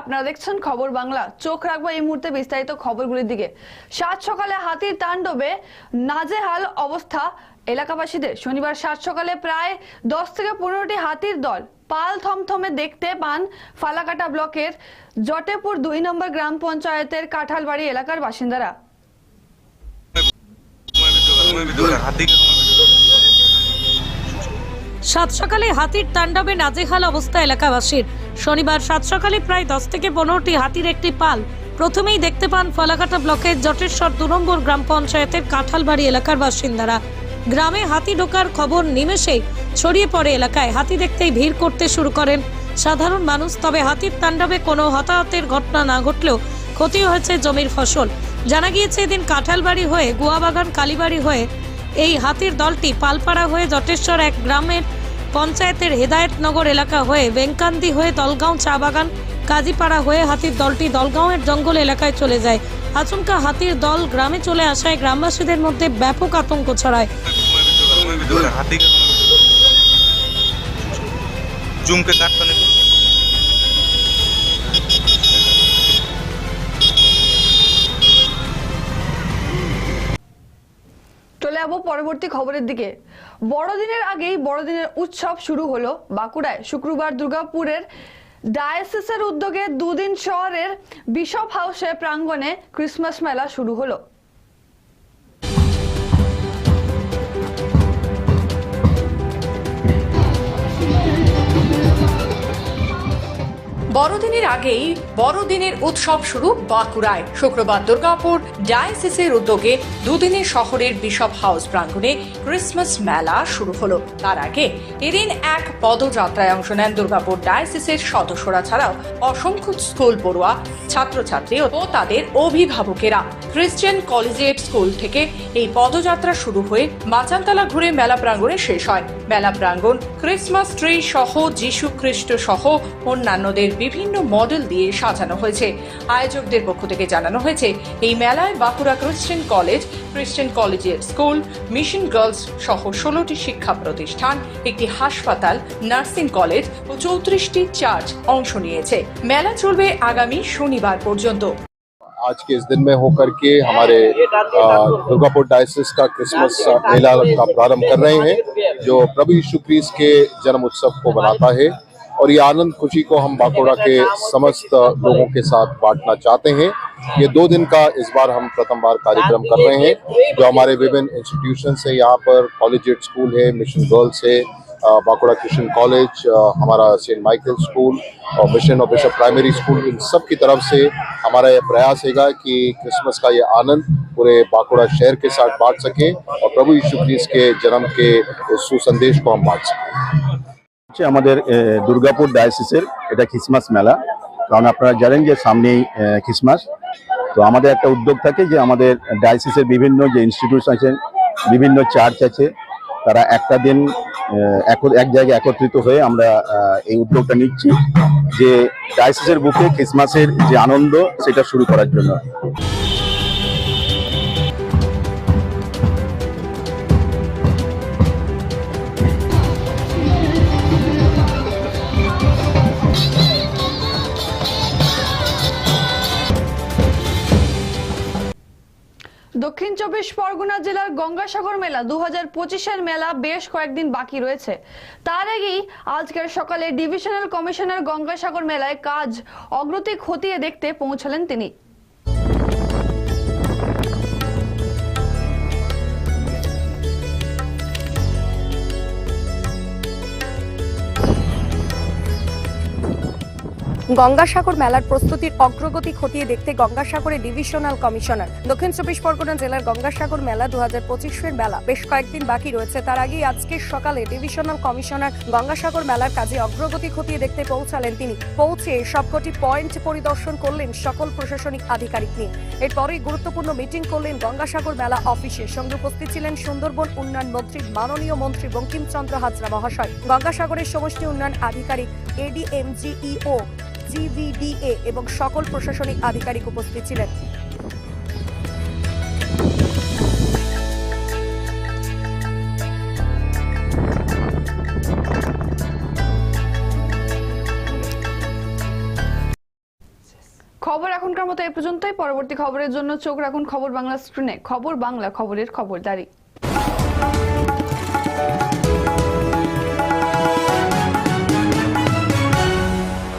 আপনারা দেখছেন খবর বাংলা। চোখ রাখব এই মুহূর্তে বিস্তারিত খবরগুলির দিকে। সাত সকালে হাতির তাণ্ডবে নাজেহাল অবস্থা এলাকাবাসীদের। শনিবার সাত সকালে প্রায় দশ থেকে পনেরোটি হাতির দল পাল থমথমে দেখতে পান ফালাকাটা ব্লকের জটেপুর দুই নম্বর গ্রাম পঞ্চায়েতের কাঁঠালবাড়ি এলাকার বাসিন্দারা। সাত সকালে হাতির তাণ্ডবে নাজেহাল অবস্থা এলাকাবাসীর। শনিবার সাত সকালে প্রায় দশ থেকে পনেরোটি হাতির একটি পাল। প্রথমেই দেখতে পান ফলাকাটা ব্লকের জটেশ্বর দু নম্বর গ্রাম পঞ্চায়েতের কাঁঠালবাড়ি এলাকার বাসিন্দারা। গ্রামে হাতি ঢোকার খবর নিমেষেই ছড়িয়ে পড়ে এলাকায়। হাতি দেখতেই ভিড় করতে শুরু করেন। সাধারণ মানুষ, তবে হাতির তাণ্ডবে কোনো হতাহতের ঘটনা না ঘটলেও ক্ষতি হয়েছে জমির ফসল। জানা গিয়েছে, এদিন কাঁঠালবাড়ি হয়ে গুয়াবাগান কালীবাড়ি হয়ে এই হাতির দলটি পালপাড়া হয়ে জটেশ্বর এক গ্রামের পঞ্চায়েতের হেদায়তনগর এলাকা হয়ে বেঙ্কান্দি হয়ে দলগাঁও চা বাগান, কাজীপাড়া হয়ে হাতির দলটি দলগাঁওয়ের জঙ্গল এলাকায় চলে যায়। আচমকা হাতির দল গ্রামে চলে আসায় গ্রামবাসীদের মধ্যে ব্যাপক আতঙ্ক ছড়ায়। চুমকে জুম চলে যাব পরবর্তী খবরের দিকে। বড়দিনের আগেই বড়দিনের উৎসব শুরু হলো বাঁকুড়ায়। শুক্রবার দুর্গাপুরের ডায়াসিসের উদ্যোগে দুদিন শহরের বিশপ হাউসে প্রাঙ্গণে ক্রিসমাস মেলা শুরু হলো। বড়দিনের আগেই বড়দিনের উৎসব শুরু বাঁকুড়ায়। শুক্রবার দুর্গাপুর ডায়াসিসের উদ্যোগে দুদিনের শহরের বিশপ হাউস প্রাঙ্গণে ক্রিসমাস মেলা শুরু হলো। তার আগে এদিন এক পদযাত্রায় অংশ নেন দুর্গাপুর ডায়াসিসের সদস্যরা ছাড়াও অসংখ্য স্কুল পড়ুয়া, ছাত্রছাত্রী ও তাদের অভিভাবকেরা। খ্রিস্টান কলেজিয়েট স্কুল থেকে এই পদযাত্রা শুরু হয়ে মাচানতলা ঘুরে মেলা প্রাঙ্গণে শেষ হয়। মেলা প্রাঙ্গণ ক্রিসমাস ট্রি সহ, যীশু খ্রিস্ট সহ অন্যান্যদের বিভিন্ন মডেল দিয়ে সাজানো হয়েছে। আয়োজকদের পক্ষ থেকে জানানো হয়েছে, এই মেলায় বাঁকুড়া খ্রিস্টান কলেজ খ্রিস্টান কলেজিয়েট স্কুল মিশন গার্লস সহ ষোলোটি শিক্ষা প্রতিষ্ঠান, একটি হাসপাতাল নার্সিং কলেজ ও চৌত্রিশটি চার্চ অংশ নিয়েছে। মেলা চলবে আগামী শনিবার পর্যন্ত। आज के इस दिन में होकर के हमारे दुर्गापुर डायसिस का क्रिसमस मेला का प्रारंभ कर रहे हैं, जो प्रभु यीशु क्रिस्ट के जन्म उत्सव को बनाता है। और ये आनंद खुशी को हम बांकुड़ा के समस्त लोगों के साथ बांटना चाहते हैं। ये दो दिन का इस बार हम प्रथम बार कार्यक्रम कर रहे हैं, जो हमारे विभिन्न इंस्टीट्यूशन है, यहाँ पर कॉलेजिएट स्कूल है मिशन गर्ल्स है बांकुड़ा क्रिश्चियन कॉलेज अ, हमारा सेंट माइकल स्कूल और मिशन और बिशप प्राइमरी स्कूल इन सब की तरफ से हमारा यह प्रयास हैगा कि क्रिसमस का ये आनंद पूरे बांकुड़ा शहर के साथ बांट सके और प्रभु यीशु क्रिस्ट के जन्म के इस सुसंदेश को हम बांट सकें হচ্ছে আমাদের এ, দুর্গাপুর ডায়াসিসের এটা খ্রিসমাস মেলা কারণ আপনারা জানেন যে সামনেই এ, খ্রিসমাস তো আমাদের একটা উদ্যোগ থাকে যে আমাদের ডায়াসিসের বিভিন্ন যে ইনস্টিটিউশন আছে বিভিন্ন চার্চ আছে তারা একটা দিন এ, এক- জায়গায় একত্রিত হয়ে আমরা এই উদ্যোগটা নিচ্ছি যে ডায়াসিসের বুকে ক্রিসমাসের যে আনন্দ, সেটা শুরু করার জন্য। দক্ষিণ চব্বিশ পরগনা জেলার গঙ্গাসাগর মেলা দু হাজার পঁচিশের মেলা বেশ কয়েকদিন বাকি রয়েছে। তার আগেই আজকের সকালে ডিভিশনাল কমিশনার গঙ্গাসাগর মেলায় কাজ অগ্রতি খতিয়ে দেখতে পৌঁছলেন তিনি। গঙ্গাসাগর মেলার প্রস্তুতির অগ্রগতি খতিয়ে দেখতে গঙ্গাসাগরের ডিভিশনাল কমিশনার। দক্ষিণ চব্বিশ পরগনা জেলার গঙ্গাসাগর মেলা দু হাজার পঁচিশের মেলা। বেশ কয়েকদিন বাকি রয়েছে, তার আগেই আজকের সকালে ডিভিশনাল কমিশনার গঙ্গাসাগর মেলার কাজে অগ্রগতি খতিয়ে দেখতে পৌঁছালেন তিনি। পৌঁছে সবকটি পয়েন্ট পরিদর্শন করলেন সকল প্রশাসনিক আধিকারিক নিয়ে। এরপরেই গুরুত্বপূর্ণ মিটিং করলেন গঙ্গাসাগর মেলা অফিসে সঙ্গে উপস্থিত ছিলেন সুন্দরবন উন্নয়ন মন্ত্রী, মাননীয় মন্ত্রী বঙ্কিমচন্দ্র হাজরা মহাশয়। গঙ্গাসাগরের সমষ্টি উন্নয়ন আধিকারিক, এডিএমজিইও জিভিডিএ এবং সকল প্রশাসনিক আধিকারিক উপস্থিত ছিলেন। খবর এখনকার মতো এই পর্যন্তই। পরবর্তী খবরের জন্য চোখ রাখুন খবর বাংলা স্ক্রিনে। খবর বাংলা, খবরের খবরদারি